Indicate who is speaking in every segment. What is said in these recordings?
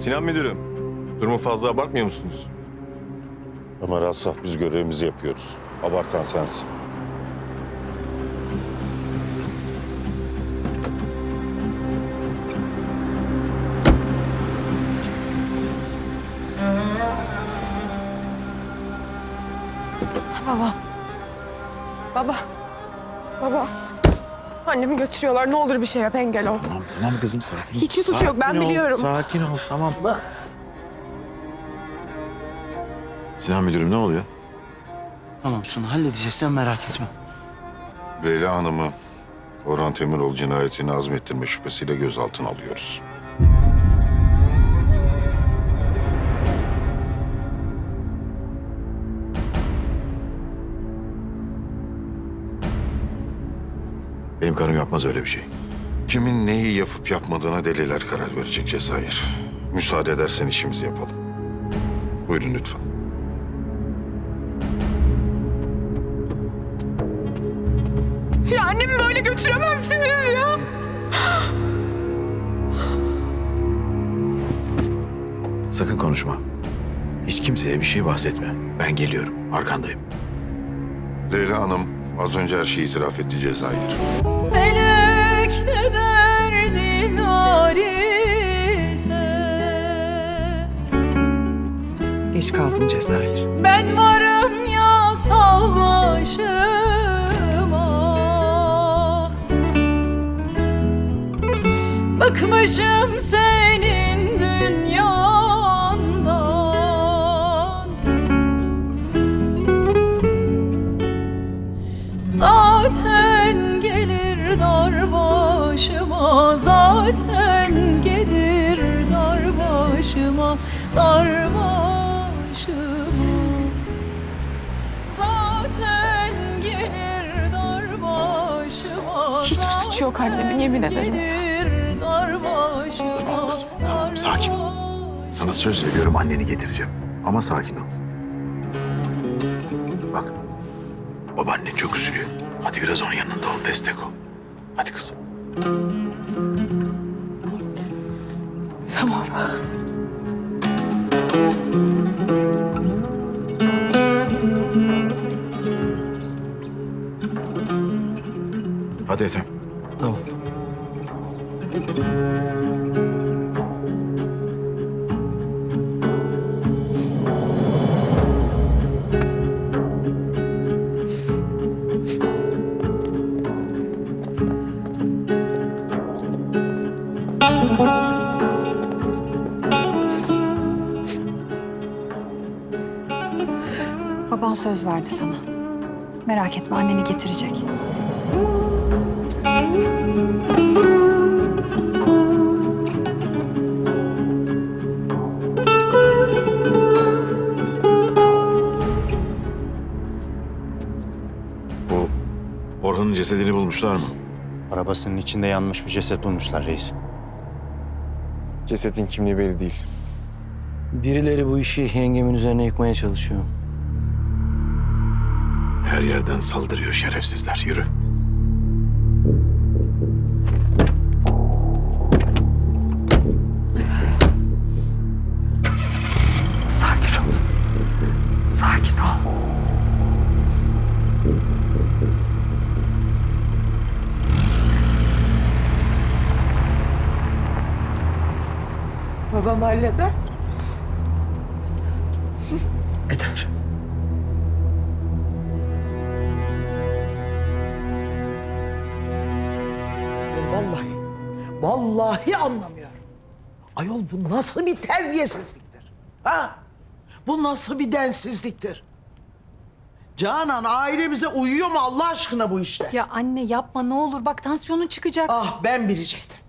Speaker 1: Sinan Müdürüm, durumu fazla abartmıyor musunuz?
Speaker 2: Ömer Asaf biz görevimizi yapıyoruz. Abartan sensin.
Speaker 3: Baba. Baba. Baba. Annemi götürüyorlar. Ne olur bir şey yap engel ol.
Speaker 4: Tamam tamam kızım sakin ol.
Speaker 3: Hiçbir suçu yok, ben
Speaker 4: ol,
Speaker 3: biliyorum.
Speaker 4: Sakin ol tamam. Sinan müdürüm ne oluyor?
Speaker 5: Tamam Suna halledeceğiz sen merak etme.
Speaker 2: Leyla Hanım'ı Orhan Temiroğlu cinayetini azmettirme şüphesiyle gözaltına alıyoruz.
Speaker 4: Benim karım yapmaz öyle bir şey.
Speaker 2: Kimin neyi yapıp yapmadığına deliler karar verecek Cezayir. Müsaade edersen işimizi yapalım. Buyurun lütfen.
Speaker 3: Ya annemi böyle götüremezsiniz ya.
Speaker 4: Sakın konuşma. Hiç kimseye bir şey bahsetme. Ben geliyorum. Arkandayım.
Speaker 2: Leyla Hanım az önce her şeyi itiraf etti Cezayir.
Speaker 6: Felek ne derdin ise
Speaker 7: Geç kaldın Cezayir.
Speaker 6: Ben varım ya savaşıma Bıkmışım senin dünyandan Dar başıma Zaten gelir dar başıma
Speaker 3: Hiçbir suçu yok annemin, yemin ederim.
Speaker 6: Gelir dar başıma
Speaker 4: Tamam kızım, tamam, sakin ol. Sana söz veriyorum anneni getireceğim. Ama sakin ol. Bak. Babaannen çok üzülüyor. Hadi biraz onun yanında ol, destek ol. Hadi kızım.
Speaker 3: Tamam.
Speaker 4: Hadi Ethem.
Speaker 8: Söz verdi sana. Merak etme anneni getirecek.
Speaker 4: Bu Orhan'ın cesedini bulmuşlar mı?
Speaker 5: Arabasının içinde yanmış bir ceset bulmuşlar reis.
Speaker 1: Cesetin kimliği belli değil.
Speaker 5: Birileri bu işi yengemin üzerine yıkmaya çalışıyor.
Speaker 4: Her yerden saldırıyor şerefsizler. Yürü.
Speaker 7: Sakin ol. Sakin ol.
Speaker 3: Babam halleder.
Speaker 9: Vallahi anlamıyorum. Ayol bu nasıl bir terbiyesizliktir? Ha? Bu nasıl bir densizliktir? Canan ailemize uyuyor mu Allah aşkına bu işte?
Speaker 6: Ya anne yapma ne olur bak tansiyonun çıkacak.
Speaker 9: Ah ben bilecektim.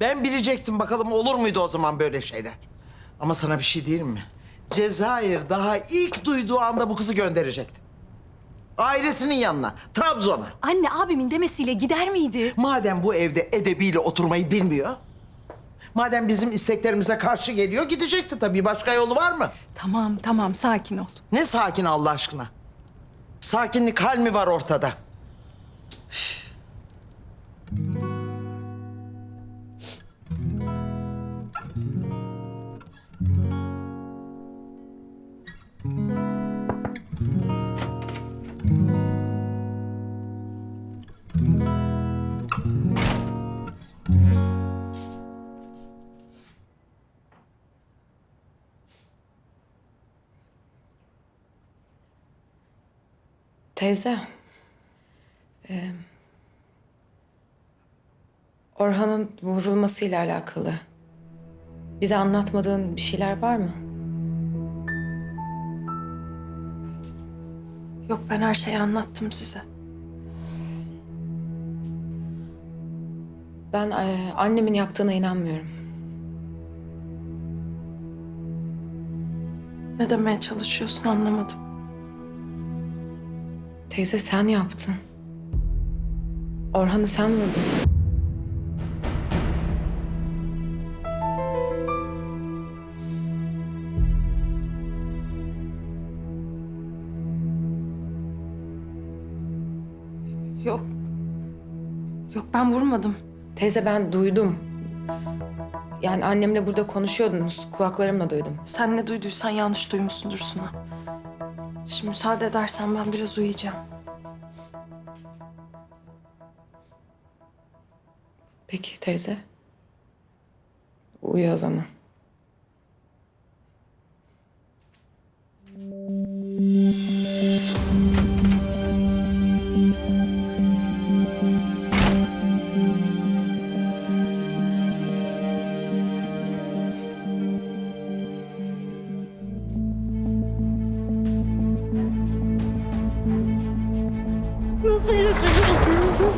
Speaker 9: Ben bilecektim bakalım olur muydu o zaman böyle şeyler. Ama sana bir şey diyeyim mi? Cezayir daha ilk duyduğu anda bu kızı gönderecekti. Ailesinin yanına, Trabzon'a.
Speaker 6: Anne abimin demesiyle gider miydi?
Speaker 9: Madem bu evde edebiyle oturmayı bilmiyor... ...madem bizim isteklerimize karşı geliyor gidecekti tabii. Başka yolu var mı?
Speaker 6: Tamam tamam sakin ol.
Speaker 9: Ne sakin Allah aşkına? Sakinlik hal mi var ortada?
Speaker 10: Teyze. Ee, Orhan'ın vurulmasıyla alakalı. Bize anlatmadığın bir şeyler var mı?
Speaker 3: Yok ben her şeyi anlattım size.
Speaker 10: Ben e, annemin yaptığına inanmıyorum.
Speaker 3: Ne demeye çalışıyorsun anlamadım.
Speaker 10: Teyze sen yaptın. Orhan'ı sen vurdun.
Speaker 3: Yok. Yok ben vurmadım.
Speaker 10: Teyze ben duydum. Yani annemle burada konuşuyordunuz. Kulaklarımla duydum.
Speaker 3: Sen ne duyduysan yanlış duymuşsundur Suna. Şimdi müsaade edersen ben biraz uyuyacağım.
Speaker 10: Peki teyze. Uyu o zaman.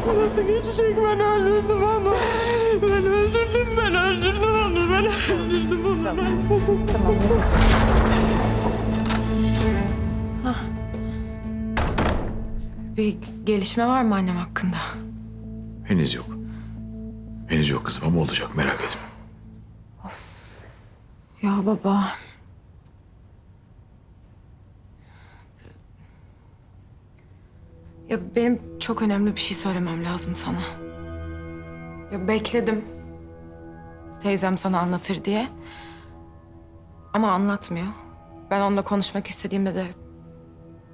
Speaker 3: Geçecek? Nasıl geçecek? Ben öldürdüm onu. Ben öldürdüm, ben öldürdüm onu. Ben öldürdüm onu.
Speaker 8: Tamam nefes al.
Speaker 10: Bir gelişme var mı annem hakkında?
Speaker 4: Henüz yok. Henüz yok kızım ama olacak merak etme.
Speaker 10: Ya baba. Ya benim çok önemli bir şey söylemem lazım sana. Ya bekledim. Teyzem sana anlatır diye. Ama anlatmıyor. Ben onunla konuşmak istediğimde de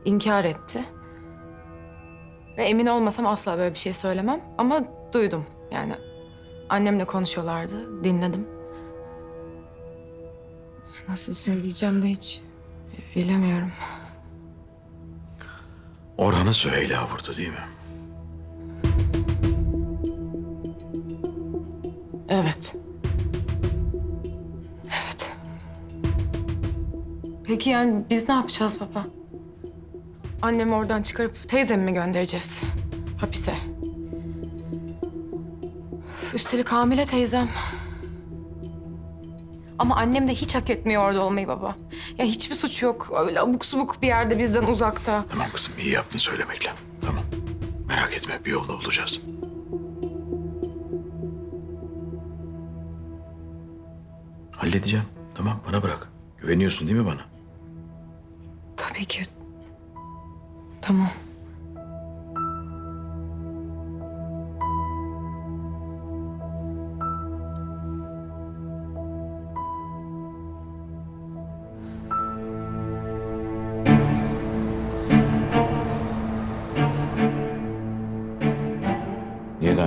Speaker 10: inkar etti. Ve emin olmasam asla böyle bir şey söylemem. Ama duydum yani. Annemle konuşuyorlardı, dinledim. Nasıl söyleyeceğim de hiç bilemiyorum.
Speaker 4: Orhan'ı Süheyla vurdu değil mi?
Speaker 10: Evet. Evet. Peki yani biz ne yapacağız baba? Annemi oradan çıkarıp teyzemi mi göndereceğiz? Hapise. Üf, Üstelik hamile teyzem. Ama annem de hiç hak etmiyor orada olmayı baba. Ya hiçbir suç yok. Öyle abuk subuk bir yerde bizden uzakta.
Speaker 4: Tamam kızım iyi yaptın söylemekle. Tamam. Merak etme bir yolunu bulacağız. Halledeceğim. Tamam bana bırak. Güveniyorsun değil mi bana?
Speaker 10: Tabii ki. Tamam.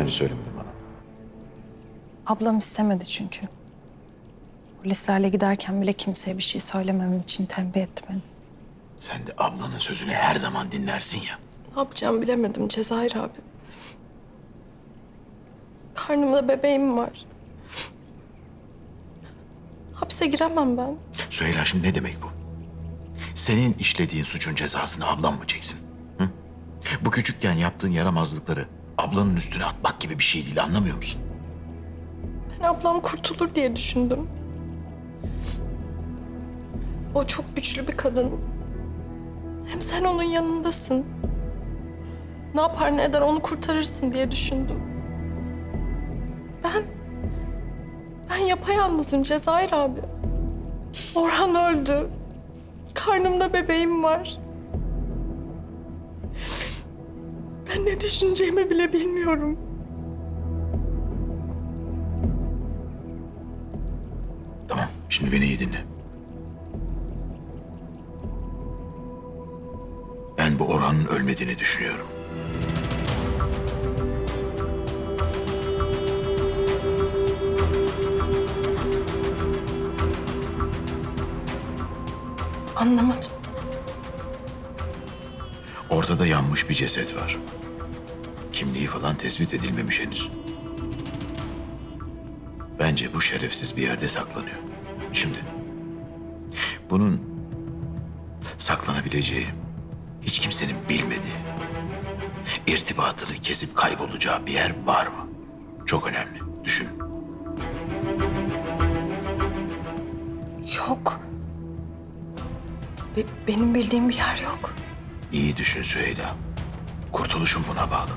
Speaker 4: Önce söylemedin bana?
Speaker 6: Ablam istemedi çünkü. Polislerle giderken bile kimseye bir şey söylememem için tembih etti beni.
Speaker 4: Sen de ablanın sözünü her zaman dinlersin ya.
Speaker 3: Ne yapacağımı bilemedim Cezayir abi. Karnımda bebeğim var. Hapse giremem ben.
Speaker 4: Süheyla şimdi ne demek bu? Senin işlediğin suçun cezasını ablan mı çeksin? Hı? Bu küçükken yaptığın yaramazlıkları ablanın üstüne atmak gibi bir şey değil anlamıyor musun?
Speaker 3: Ben ablam kurtulur diye düşündüm. O çok güçlü bir kadın. Hem sen onun yanındasın. Ne yapar ne eder onu kurtarırsın diye düşündüm. Ben... Ben yapayalnızım Cezayir abi. Orhan öldü. Karnımda bebeğim var. Ben ne düşüneceğimi bile bilmiyorum.
Speaker 4: Tamam şimdi beni iyi dinle. Ben bu Orhan'ın ölmediğini düşünüyorum.
Speaker 3: Anlamadım.
Speaker 4: Ortada yanmış bir ceset var. Kimliği falan tespit edilmemiş henüz. Bence bu şerefsiz bir yerde saklanıyor. Şimdi bunun saklanabileceği, hiç kimsenin bilmediği, irtibatını kesip kaybolacağı bir yer var mı? Çok önemli. Düşün.
Speaker 6: Yok. Be- benim bildiğim bir yer yok.
Speaker 4: İyi düşün Süheyla. Kurtuluşun buna bağlı.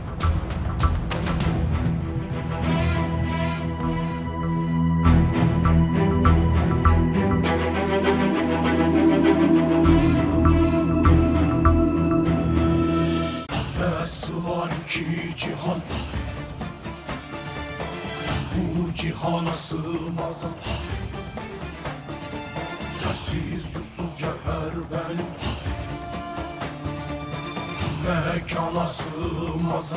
Speaker 11: Nasıl var Bu cihana sığmaz. Yersiz yursuz cevher benim Mekana sığmaz